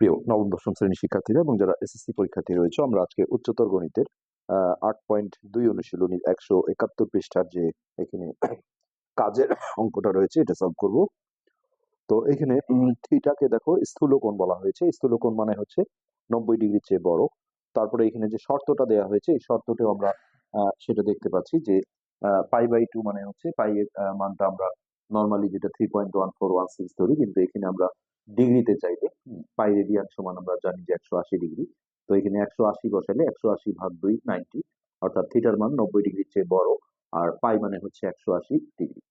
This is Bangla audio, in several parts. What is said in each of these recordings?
প্রিয় নবম, দশম শ্রেণির শিক্ষার্থীরা এবং যারা এসএসসি পরীক্ষার্থী রয়েছে, আমরা আজকে উচ্চতর গণিতের আট পয়েন্ট দুই অনুশীলনীর একশো একাত্তর পৃষ্ঠার যে এখানে কাজের অঙ্কটা রয়েছে, এটা সলভ করব। তো এখানে থিটাকে দেখো, স্থূলকোণ বলা হয়েছে। স্থূলকোণ মানে হচ্ছে নব্বই ডিগ্রির চেয়ে বড়। তারপরে এখানে যে শর্তটা দেওয়া হয়েছে, এই শর্তটাও আমরা সেটা দেখতে পাচ্ছি যে পাই বাই টু মানে হচ্ছে পাই এর মানটা আমরা নর্মালি যেটা three point one four one six ধরি, কিন্তু এখানে আমরা ডিগ্রিতে চাইলে পাই রেডিয়ান সমান আমরা জানি যে একশো আশি ডিগ্রি। তো এখানে একশো আশি বসালে একশো আশি ভাগ দুই, নাইনটি, অর্থাৎ থিটার মান নব্বই ডিগ্রির চেয়ে বড়, আর পাই মানে হচ্ছে একশো আশি ডিগ্রি।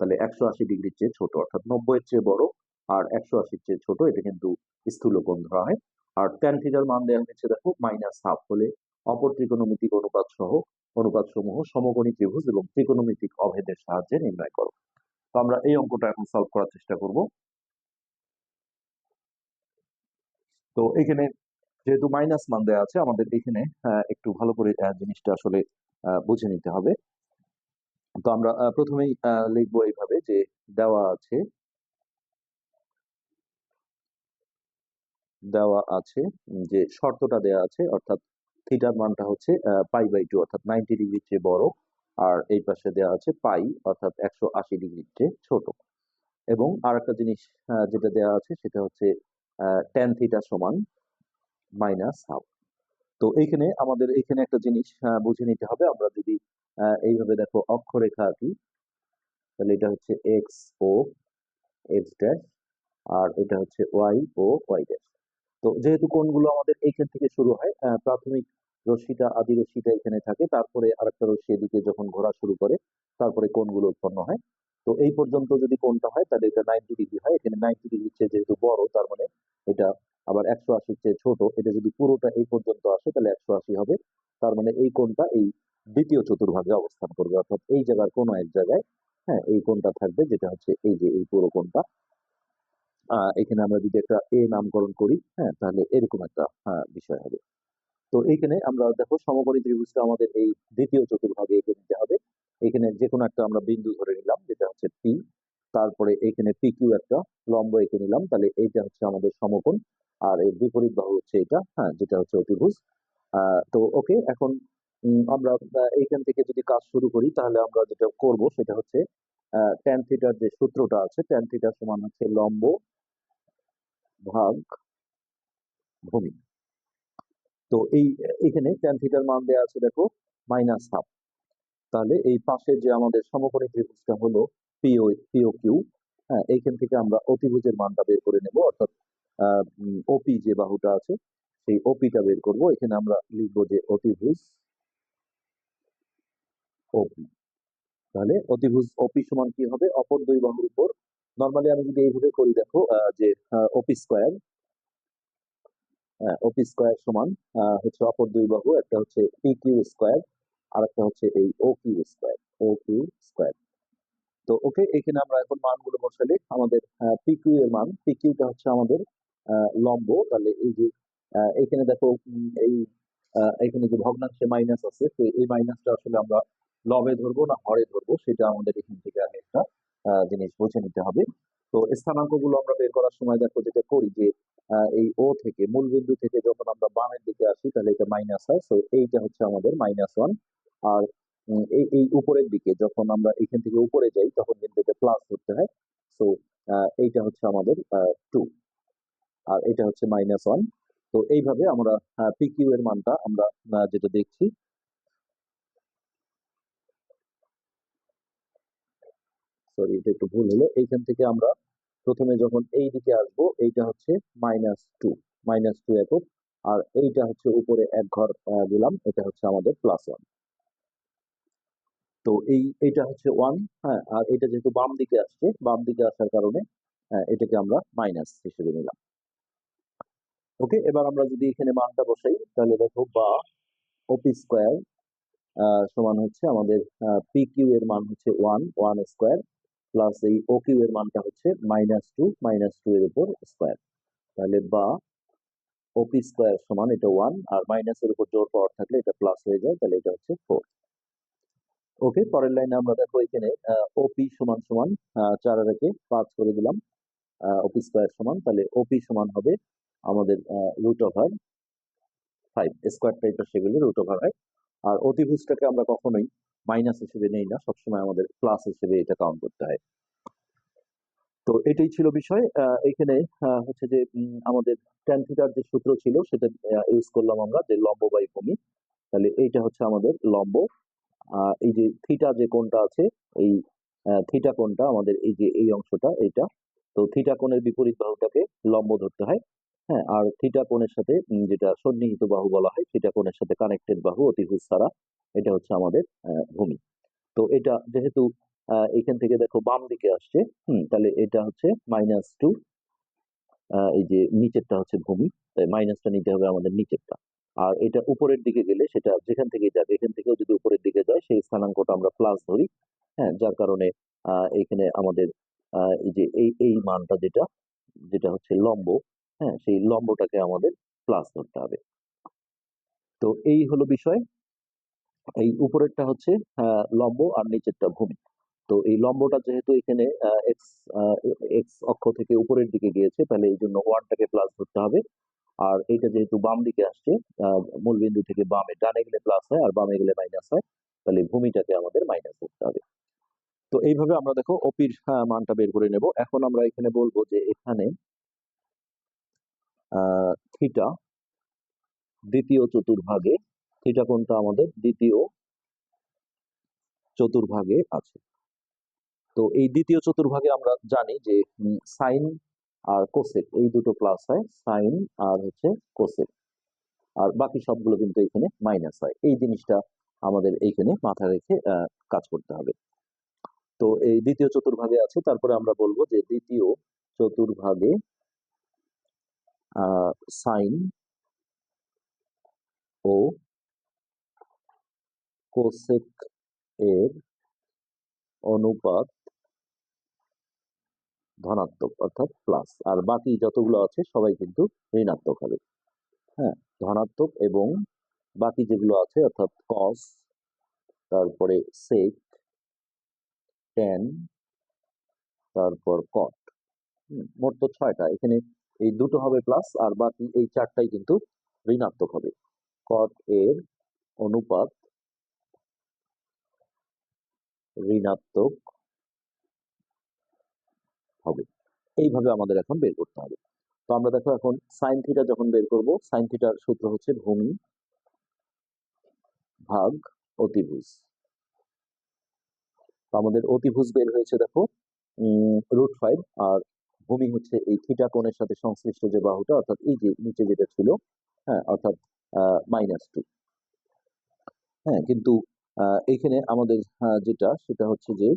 তাহলে একশো আশি ডিগ্রির চেয়ে ছোট, অর্থাৎ নব্বই এর চেয়ে বড়, আর একশো আশির চেয়ে ছোট, এটা কিন্তু স্থূলকোণ ধরা হয়। আর ট্যান থিটার মান দেওয়া হয়েছে দেখো মাইনাস হাফ হলে অপর ত্রিকোণমিতিক অনুপাত সহ অনুপাত সমূহ সমকোণী ত্রিভুজ এবং ত্রিকোণমিতিক অভেদের সাহায্যে নির্ণয় করো। তো আমরা এই অঙ্কটা এখন সলভ করার চেষ্টা করব। তো এখানে যেহেতু মাইনাস মান দেওয়া আছে, আমাদের এখানে একটু ভালো করে জিনিসটা আসলে বুঝে নিতে হবে। তো আমরা প্রথমেই লিখব এইভাবে যে দেওয়া আছে। দেওয়া আছে যে শর্তটা দেওয়া আছে, অর্থাৎ থিটার মানটা হচ্ছে পাই বাই টু অর্থাৎ নাইনটি ডিগ্রির চেয়ে বড়। আর এই পাশে দেওয়া আছে পাই অর্থাৎ একশো আশি ডিগ্রির চেয়ে ছোট। এবং আর একটা জিনিস যেটা দেওয়া আছে সেটা হচ্ছে টেন থিটা সমান মাইনাস হাফ তো এইখানে আমাদের এখানে একটা জিনিস বুঝে নিতে হবে। আমরা যদি এইভাবে দেখো অক্ষরেখা আঁকি তাহলে এটা হচ্ছে এক্স ও এক্স ড্যাশ আর এটা হচ্ছে ওয়াই ও ওয়াই ড্যাশ তো যেহেতু কোণগুলো আমাদের এইখান থেকে শুরু হয় প্রাথমিক রশ্মিটা, আদি রশ্মিটা এখানে থাকে। তারপরে আরেকটা রশ্মি এদিকে যখন ঘোরা শুরু করে, তারপরে কোণগুলো উৎপন্ন হয়। তো এই পর্যন্ত যদি কোণটা হয়, তাহলে এটা নাইনটি ডিগ্রি হয়। এখানে নাইনটি ডিগ্রির চেয়ে যেহেতু বড়, তার মানে এটা আবার একশো আশির চেয়ে ছোট, এটা যদি পুরোটা এই পর্যন্ত আসে, তাহলে একশো আশি হবে। তার মানে এই কোণটা এই দ্বিতীয় চতুর্ভাগে অবস্থান করবে, অর্থাৎ এই জায়গার কোনো এক জায়গায় হ্যাঁ এই কোণটা থাকবে, যেটা হচ্ছে এই যে এই পুরো কোণটা। এখানে আমরা যদি একটা এ নামকরণ করি হ্যাঁ তাহলে এরকম একটা বিষয় হবে। তো এইখানে আমরা দেখো সমকোণী ত্রিভুজটা আমাদের এই দ্বিতীয় চতুর্ভাগে এঁকে নিতে হবে। এখানে যে কোনো একটা আমরা বিন্দু ধরে নিলাম, যেটা হচ্ছে পি তারপরে এখানে পি কিউ একটা লম্ব এঁকে নিলাম। তাহলে এইটা হচ্ছে আমাদের সমকোণ। আর এর বিপরীত বাহু হচ্ছে এটা হ্যাঁ যেটা হচ্ছে অতিভুজ। তো ওকে, এখন আমরা এইখান থেকে যদি কাজ শুরু করি, তাহলে আমরা যেটা করব সেটা হচ্ছে ট্যান থিটার যে সূত্রটা আছে ট্যান থিটার সমান হচ্ছে লম্ব ভাগ ভূমি। তো এই, এখানে ট্যান থিটার মান দেওয়া আছে দেখো মাইনাস হাফ তাহলে এই পাশে যে আমাদের সমকোণী ত্রিভুজটা হলো পিও কিউ হ্যাঁ এইখান থেকে আমরা অতিভুজের মানটা বের করে নেব, অর্থাৎ ওপি যে বাহুটা আছে, সেই ওপিটা বের করব। এখানে আমরা লিখব যে অতিভুজ ওপি তাহলে অতিভুজ ওপি সমান কি হবে? অপর দুই বাহুর উপর। নর্মালি আমি যদি এইভাবে করি, দেখো যে ওপি স্কোয়ার ওপি স্কোয়ার সমান হচ্ছে অপর দুই বাহু, একটা হচ্ছে পি কিউ স্কোয়ার আর একটা হচ্ছে এই O Q square O Q square তো ওকে, এখানে আমরা এখন মানগুলো বসালে আমাদের পি কিউ এর মান পি কিউটা হচ্ছে আমাদের লম্ব, তাহলে এই যে এখানে দেখো এই এখানে যে ভগ্নাংশে মাইনাস আছে, তো এই মাইনাসটা আসলে আমরা লবে ধরবো না হরে ধরবো, সেটা আমাদের এখান থেকে আগে একটা জিনিস বুঝে নিতে হবে। তো স্থানাঙ্কগুলো আমরা বের করার সময় দেখো যেটা করি যে এই ও থেকে, মূল বিন্দু থেকে যখন আমরা বামের দিকে আসি, তাহলে এটা মাইনাস হয় তো এইটা হচ্ছে আমাদের মাইনাস ওয়ান আর এই এই উপরের দিকে যখন আমরা এখান থেকে উপরে যাই, তখন কিন্তু এটা প্লাস ধরতে হয়। তো এইটা হচ্ছে আমাদের টু আর এটা হচ্ছে মাইনাস ওয়ান তো এইভাবে আমরা পি কিউ এর মানটা আমরা যেটা দেখছি সরি এটা একটু ভুল হলো। এইখান থেকে আমরা প্রথমে যখন এই দিকে আসব, এইটা হচ্ছে মাইনাস টু মাইনাস টু একক। আর এইটা হচ্ছে উপরে এক ঘর দিলাম, এটা হচ্ছে আমাদের প্লাস ওয়ান তো এই এটা হচ্ছে ওয়ান হ্যাঁ আর এটা যেহেতু বাম দিকে আসছে বাম দিকে আসার কারণে আহ, এটাকে আমরা মাইনাস হিসেবে নিলাম। ওকে এবার আমরা যদি এখানে মানটা বসাই তাহলে দেখো বা ওপি স্কোয়ার সমান হচ্ছে আমাদের পি কিউ এর মান হচ্ছে ওয়ান ওয়ান স্কোয়ার প্লাস এই ও কিউ এর মানটা হচ্ছে মাইনাস টু মাইনাস টু এর উপর স্কোয়ার তাহলে বা ওপি স্কোয়ার সমান এটা ওয়ান আর মাইনাসের উপর জোর পাওয়ার থাকলে এটা প্লাস হয়ে যায় তাহলে এটা হচ্ছে ফোর ওকে, পরের লাইনে আমরা দেখো এখানে ওপি সমান সমান চার রেখে পাঁচ করে দিলাম। ওপি স্কোয়ার সমান, তাহলে ওপি সমান হবে আমাদের রুট ওভার ফাইভ স্কোয়ারটা এটা সেগুলো রুট ওভার হয় আর অতিভুজটাকে আমরা কখনোই মাইনাস হিসেবে নেই না, সবসময় আমাদের প্লাস হিসেবে এটা কাউন্ট করতে হয়। তো এটাই ছিল বিষয়। এখানে হচ্ছে যে আমাদের ট্যান থিটার যে সূত্র ছিল, সেটা ইউজ করলাম আমরা, যে লম্ব বাই ভূমি। তাহলে এইটা হচ্ছে আমাদের লম্ব এই যে থিটা যে কোণটা আছে, এই থিটা কোণটা আমাদের এই যে, এই অংশটা, এইটা, তো থিটা কোণের বিপরীত বাহুটাকে লম্ব ধরতে হয় হ্যাঁ আর থিটা কোণের সাথে যেটা সন্নিহিত বাহু বলা হয় থিটা কোণের সাথে কানেক্টেড বাহু অতিভুজ ছাড়া, এটা হচ্ছে আমাদের ভূমি। তো এটা যেহেতু এখান থেকে দেখো বাম দিকে আসছে, হুম, তাহলে এটা হচ্ছে মাইনাস টু এই যে নিচেরটা হচ্ছে ভূমি, তাই মাইনাসটা নিতে হবে আমাদের নিচেরটা। আর এটা উপরের দিকে গেলে সেটা যেখান থেকে যাবে, এখান থেকেও যদি উপরের দিকে যায় সেই স্থানাঙ্কটা আমরা প্লাস ধরি। হ্যাঁ যার কারণে এখানে আমাদের এই যে এই এই মানটা যেটা যেটা হচ্ছে লম্ব হ্যাঁ সেই লম্বটাকে আমাদের প্লাস ধরতে হবে। তো এই হলো বিষয়। এই উপরেরটা হচ্ছে লম্ব আর নিচেরটা ভূমি। তো এই লম্বটা যেহেতু এখানে এক্স এক্স অক্ষ থেকে উপরের দিকে গিয়েছে, তাহলে এই জন্য ওয়ানটাকে প্লাস ধরতে হবে। আর এটা যেহেতু বাম দিকে আসছে মূল বিন্দু থেকে বামে ডানে গেলে প্লাস হয়, আর বামে গেলে মাইনাস হয়। তাহলে ভূমিটাকে আমাদের মাইনাস ধরতে হবে। তো এইভাবে আমরা দেখো ওপির মানটা বের করে নেব। এখন আমরা এখানে বলব যে এখানে থিটা দ্বিতীয় চতুর্ভাগে থিটা কোণটা আমাদের? দ্বিতীয় চতুর্ভাগে আছে। তো এই দ্বিতীয় চতুর্ভাগে আমরা জানি যে সাইন আর কোসেক এই দুটো প্লাস হয় সাইন আর হচ্ছে কোসেক আর বাকি সবগুলো কিন্তু এখানে মাইনাস হয়। এই জিনিসটা আমাদের এইখানে মাথা রেখে কাজ করতে হবে। তো এই দ্বিতীয় চতুর্ভাগে আছে, তারপরে আমরা বলব যে দ্বিতীয় চতুর্ভাগে সাইন ও কোসেক এর অনুপাত ধনাত্মক, অর্থাৎ প্লাস আর বাকি যতগুলো আছে, সবাই কিন্তু ঋণাত্মক হবে। হ্যাঁ ধনাত্মক এবং বাকি যেগুলো আছে, অর্থাৎ কস তারপরে সেক টেন তারপর কট মোট তো ছয়টা। এখানে এই দুটো হবে প্লাস আর বাকি এই চারটাই কিন্তু ঋণাত্মক হবে। কট এর অনুপাত ঋণাত্মক হবে। এইভাবে আমাদের এখন বের করতে হবে। তো আমরা দেখো এখন সাইন থিটা যখন বের করব সাইন থিটার সূত্র হচ্ছে ভূমি। ভাগ অতিভুজ। আমাদের অতিভুজ বের হয়েছে, দেখো। রুট ফাইভ আর ভূমি হচ্ছে এই থিটা কোণের সাথে সংশ্লিষ্ট যে বাহুটা, অর্থাৎ এই যে নিচে যেটা ছিল হ্যাঁ অর্থাৎ মাইনাস টু হ্যাঁ কিন্তু এখানে আমাদের যেটা, সেটা হচ্ছে যে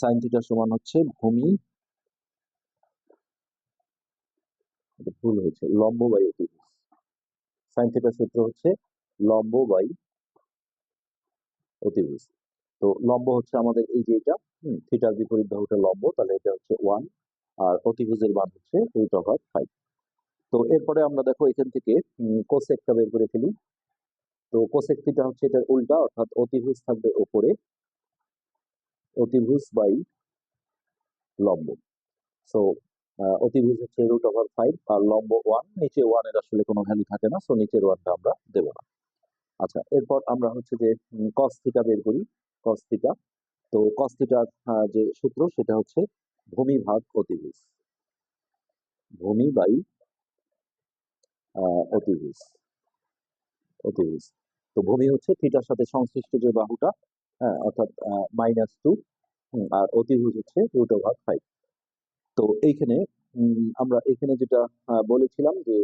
সাইন থিটা সমান হচ্ছে ভূমি ভুল হয়েছে, লম্ব অতিভুজ। সাইন থিটার সূত্র হচ্ছে লম্ব বাই অতিভুজ। তো লম্ব হচ্ছে আমাদের এই যে এটা থিটার বিপরীত বাহুটা লম্ব, তাহলে এটা হচ্ছে ওয়ান, আর অতিভুজের মান হচ্ছে রুট ওভার ফাইভ। তো এরপরে আমরা দেখো এখান থেকে কোসেকটা বের করে ফেলি। তো কোসেক থিটা হচ্ছে এটার উল্টা, অর্থাৎ অতিভুজ থাকবে ওপরে, অতিভুজ বাই লম্ব। সো অতিভুজ হচ্ছে রুট ওভার ফাইভ আর লম্ব ওয়ান নিচে ওয়ানের আসলে কোনো ভ্যালু থাকে না সো নিচের ওয়ানটা আমরা দেবো না। আচ্ছা এরপর আমরা হচ্ছে যে কস থিটা বের করি কস থিটা তো কস থিটার যে সূত্র, সেটা হচ্ছে ভূমি ভাগ অতিভুজ। ভূমি বাই অতিভুজ। অতিভুজ। তো ভূমি হচ্ছে থিটার সাথে সংশ্লিষ্ট যে বাহুটা হ্যাঁ অর্থাৎ মাইনাস টু আর অতিভুজ হচ্ছে রুট ওভার ফাইভ এইখানে আমরা এখানে যেটা বলেছিলাম যে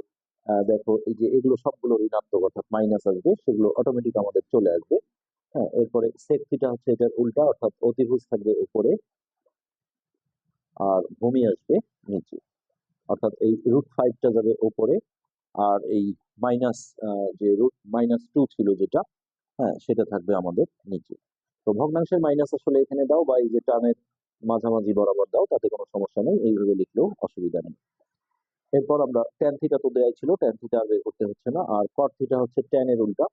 দেখো এই যে এগুলো সবগুলো ঋণাত্মক অর্থাৎ মাইনাস আসবে, সেগুলো অটোমেটিক আমাদের চলে আসবে। হ্যাঁ এরপরে সেক হচ্ছে এটার উল্টা, অর্থাৎ অতিভুজ থাকবে উপরে আর ভূমি আসবে নিচে। অর্থাৎ এই রুট ফাইভটা যাবে উপরে আর এই মাইনাস যে রুট মাইনাস টু ছিল যেটা হ্যাঁ সেটা থাকবে আমাদের নিচে। তো ভগ্নাংশের মাইনাস আসলে এখানে দাও বা এই যে টার্মের মাঝামাঝি বরাবর দাও, তাতে কোনো সমস্যা নেই। এইভাবে লিখলেও অসুবিধা নেই। এরপর আমরা ট্যান থিটা তো দেওয়াই ছিল ট্যান থিটা আর বের করতে হচ্ছে না। আর কট থিটা হচ্ছে ট্যান এর উল্টা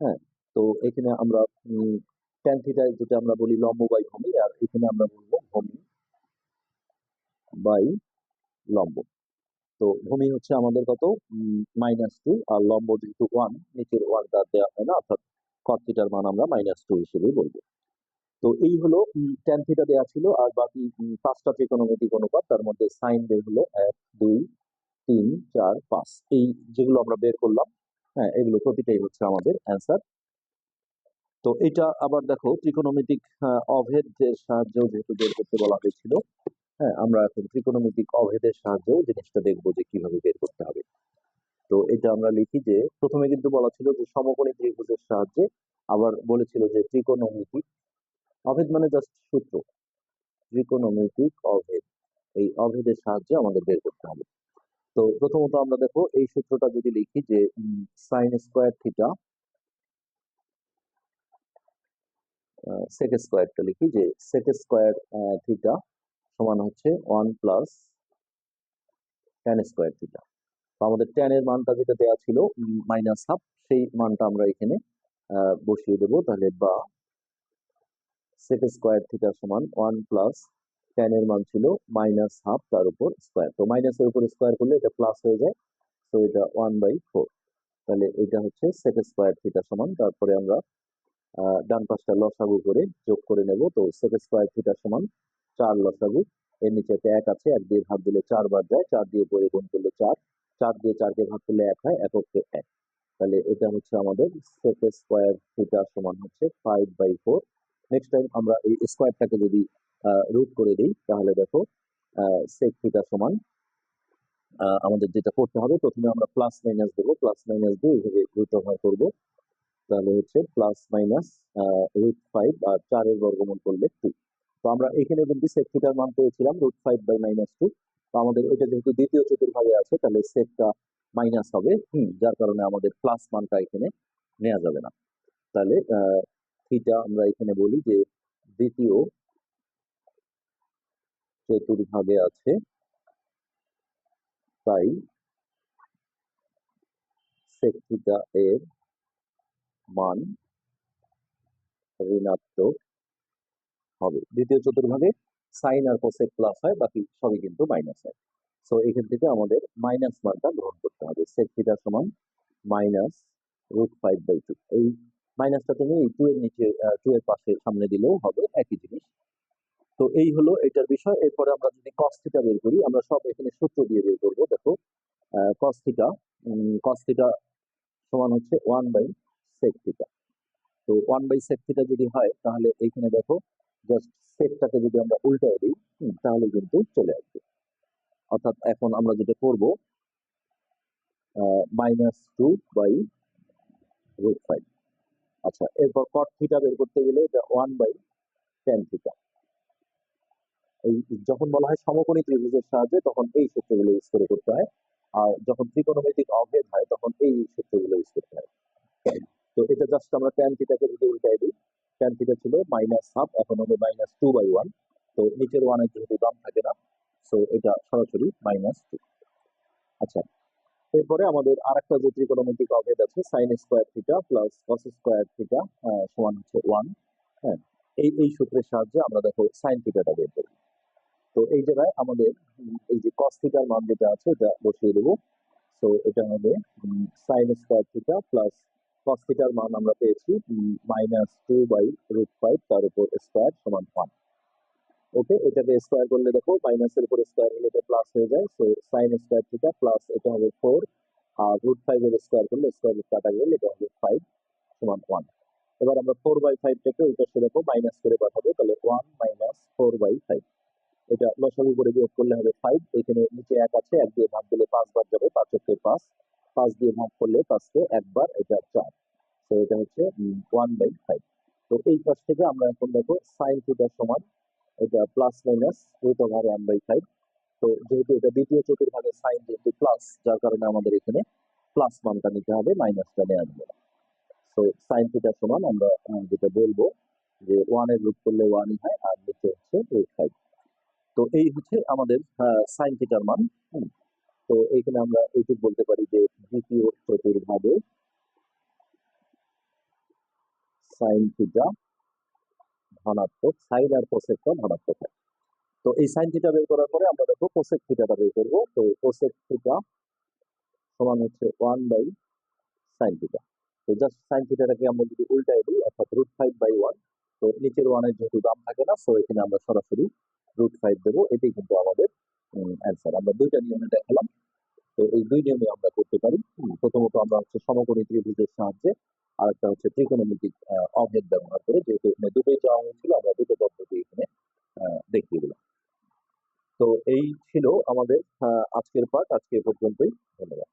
হ্যাঁ? তো এখানে আমরা ট্যান থিটা যেটা আমরা বলি লম্ব বাই ভূমি, আর এখানে আমরা বলব ভূমি বাই লম্ব। তো ভূমি হচ্ছে আমাদের কত? মাইনাস টু আর লম্ব যেহেতু ওয়ান নিচের ওয়ানটা দেওয়া হয় না, অর্থাৎ কট থিটার মান আমরা মাইনাস টু হিসেবেই বলব। তো এই হলো ট্যান থিটা দেওয়া ছিল আর বাকি পাঁচটা ত্রিকোণমিতিক অনুপাত তার মধ্যে সাইন বের হলো এক দুই তিন চার পাঁচ। এই যেগুলো আমরা বের করলাম হ্যাঁ এগুলো প্রতিটাই হচ্ছে আমাদের অ্যান্সার তো এটা আবার দেখো ত্রিকোণমিতিক অভেদের সাহায্যেও যেহেতু বের করতে বলা হয়েছিল হ্যাঁ আমরা এখন ত্রিকোণমিতিক অভেদের সাহায্যেও জিনিসটা দেখব যে কীভাবে বের করতে হবে। তো এটা আমরা লিখি যে প্রথমে কিন্তু বলা ছিল যে সমকোণী ত্রিভুজের সাহায্যে আবার বলেছিল যে ত্রিকোণমিতিক অভেদ মানে জাস্ট সূত্র। ত্রিকোণমিতিক অভেদ। এই অভেদের সাহায্যে আমাদের বের করতে হবে। তো প্রথমত আমরা দেখো এই সূত্রটা যদি লিখি যে সাইন স্কোয়ার থিটা সেক স্কোয়ারটা লিখি যে সেক স্কোয়ার থিটা সমান হচ্ছে one plus tan square theta তো আমাদের ট্যান এর মানটা যেটা দেওয়া ছিল মাইনাস হাফ সেই মানটা আমরা এখানে বসিয়ে দেবো। তাহলে বা সেক স্কোয়ার থিটা সমান ওয়ান প্লাস ট্যান এর মান ছিল মাইনাস হাফ তার উপর স্কোয়ার। তো মাইনাসের উপর স্কোয়ার করলে এটা প্লাস হয়ে যায় তো এটা ওয়ান বাই ফোর। তাহলে এটা হচ্ছে সেক স্কোয়ার থিটা সমান, তারপরে আমরা ডান পাশটা লসাগু করে যোগ করে নেব। তো সেক স্কোয়ার থিটা সমান চার লসাগু। এর নিচে একটা এক আছে, এক দিয়ে ভাগ দিলে চার বার যায়, চার দিয়ে পরে গুণ করলে চার। চার দিয়ে চারকে ভাগ করলে এক হয় এককে এক। তাহলে এটা হচ্ছে আমাদের সেক স্কোয়ার থিটা সমান হচ্ছে five by four next time আমরা এই স্কোয়ারটাকে যদি রুট করে দিই, তাহলে দেখো সেক থিটা সমান আমাদের যেটা করতে হবে, প্রথমে আমরা প্লাস মাইনাস দেবো প্লাস মাইনাস দিয়ে এইভাবে রুট ওভার করব। তাহলে হচ্ছে প্লাস মাইনাস রুট ফাইভ আর চারের বর্গমূল করলে টু তো আমরা এখানে কিন্তু সেক থিটার মান পেয়েছিলাম root five by minus two তো আমাদের এটা যেহেতু দ্বিতীয় চতুর্ভাগে আছে, তাহলে সেকটা মাইনাস হবে, হুম, যার কারণে আমাদের প্লাস মানটা এখানে নেওয়া যাবে না। তাহলে থিটা আমরা এখানে বলি যে দ্বিতীয় চতুর্ভাগে আছে। তাই সেক এর মান ঋণাত্মক হবে। দ্বিতীয় চতুর্ভাগে সাইন আর কোসেক প্লাস হয়, বাকি সবই কিন্তু মাইনাস হয়। সো এখান থেকে আমাদের মাইনাস মানটা গ্রহণ করতে হবে। সেক সমান minus root five by two এই মাইনাসটা তুমি এই টু এর নিচে টু এর পাশে সামনে দিলেও হবে, একই জিনিস। তো এই হলো এটার বিষয়। এরপরে আমরা যদি কস বের করি, আমরা সব এখানে সূত্র দিয়ে বের করব। দেখো কস থিটা কস থিটা সমান হচ্ছে ওয়ান বাই সেক তো ওয়ান বাই সেক যদি হয়, তাহলে এইখানে দেখো জাস্ট সেকটাকে যদি আমরা উল্টায় দিই তাহলে কিন্তু চলে আসবে। অর্থাৎ এখন আমরা যেটা করব minus two by root five আচ্ছা এরপর কট থিটা বের করতে গেলে এটা ওয়ান বাই টেন থিটা এই যখন বলা হয় সমকোণী ত্রিভুজের সাহায্যে তখন এই সূত্রগুলো ইউজ করে করতে হয়। আর যখন ত্রিকোণমিতিক অভেদ হয় তখন এই সূত্রগুলো ইউজ করতে হয়। তো এটা জাস্ট আমরা ট্যান থিটাকে যদি উল্টাই দিই ট্যান থিটা ছিল মাইনাস হাফ এখন হবে মাইনাস টু বাই ওয়ান তো নিচের ওয়ানের যেহেতু দাম থাকে না সো এটা সরাসরি মাইনাস টু আচ্ছা এরপরে আমাদের আরেকটা যে ত্রিকোণমিতিক অভেদ আছে sine square theta plus cos square theta সমান হচ্ছে ওয়ান হ্যাঁ? এই এই সূত্রের সাহায্যে আমরা দেখো সাইন থিটাটা বের করি। তো এই জায়গায় আমাদের এই যে কস থিটার মান যেটা আছে, এটা বসিয়ে দেবো। সো এটা হবে sine square theta plus cos থিটার মান আমরা পেয়েছি minus two by root five তার উপর স্কোয়ার সমান ওয়ান ওকে এটাকে স্কোয়ার করলে দেখো মাইনাসের উপর স্কোয়ার হলে এটা প্লাস হয়ে যায়। So sine square theta plus এটা হবে ফোর আর রুট ফাইভ এর স্কোয়ার করলে স্কোয়ার রুট কাটা গেলে, এটা হবে ফাইভ সমান ওয়ান এবার আমরা ফোর বাই ফাইভটাকে ওই পাশে দেখো মাইনাস করে পাঠাবো, তাহলে one minus four by five এটা লসাগু করে বিয়োগ করলে হবে ফাইভ এখানে নিচে এক আছে, এক দিয়ে ভাগ দিলে পাঁচ বার যাবে, পাঁচ হচ্ছে পাঁচ। পাঁচ দিয়ে ভাগ করলে পাঁচকে একবার এটা চার। তো এটা হচ্ছে ওয়ান বাই ফাইভ তো এই পাশ থেকে আমরা এখন দেখো সাইন থিটার সমান এটা plus minus root over one by five তো যেহেতু এটা দ্বিতীয় চতুর্ভাগে সাইন যেহেতু প্লাস যার কারণে আমাদের এখানে প্লাস মানটা নিতে হবে মাইনাসটা নেওয়া যাবে না। তো সাইন থিটার সমান আমরা যেটা বলব, যে ওয়ানের রুট করলে ওয়ানই হয়, আর নিচে হচ্ছে রুট ফাইভ তো এই হচ্ছে আমাদের সাইন থিটার মান তো এইখানে আমরা এইটুকু বলতে পারি যে দ্বিতীয় চতুর্ভাগে সাইন থিটা ধনাত্মক সাইন আর কোসেকটা ধনাত্মক। হয় তো এই সাইন থিটা বের করার পরে আমরা দেখো কোসেক থিটাটা বের করব। তো কোসেক থিটা সমান হচ্ছে ওয়ান বাই সাইন থিটা তো জাস্ট সাইন থিটাটাকে আমরা যদি উল্টাই দিই, অর্থাৎ রুট ফাইভ বাই ওয়ান তো নিচের ওয়ানের যেহেতু দাম থাকে না সো এখানে আমরা সরাসরি রুট ফাইভ দেবো। এটাই কিন্তু আমাদের অ্যান্সার আমরা দুইটা নিয়মে দেখালাম। তো এই দুই নিয়মে আমরা করতে পারি। প্রথমত আমরা হচ্ছে সমকোণী ত্রিভুজের সাহায্যে আর একটা হচ্ছে ত্রিকোণমিতিক অভেদ ব্যবহার করে যেহেতু এখানে দুটোই চাওয়া হয়েছিল আমরা দুটো পদ্ধতি এখানে দেখিয়ে দিলাম। তো এই ছিল আমাদের আজকের পাঠ আজকে পর্যন্তই। পর্যন্তই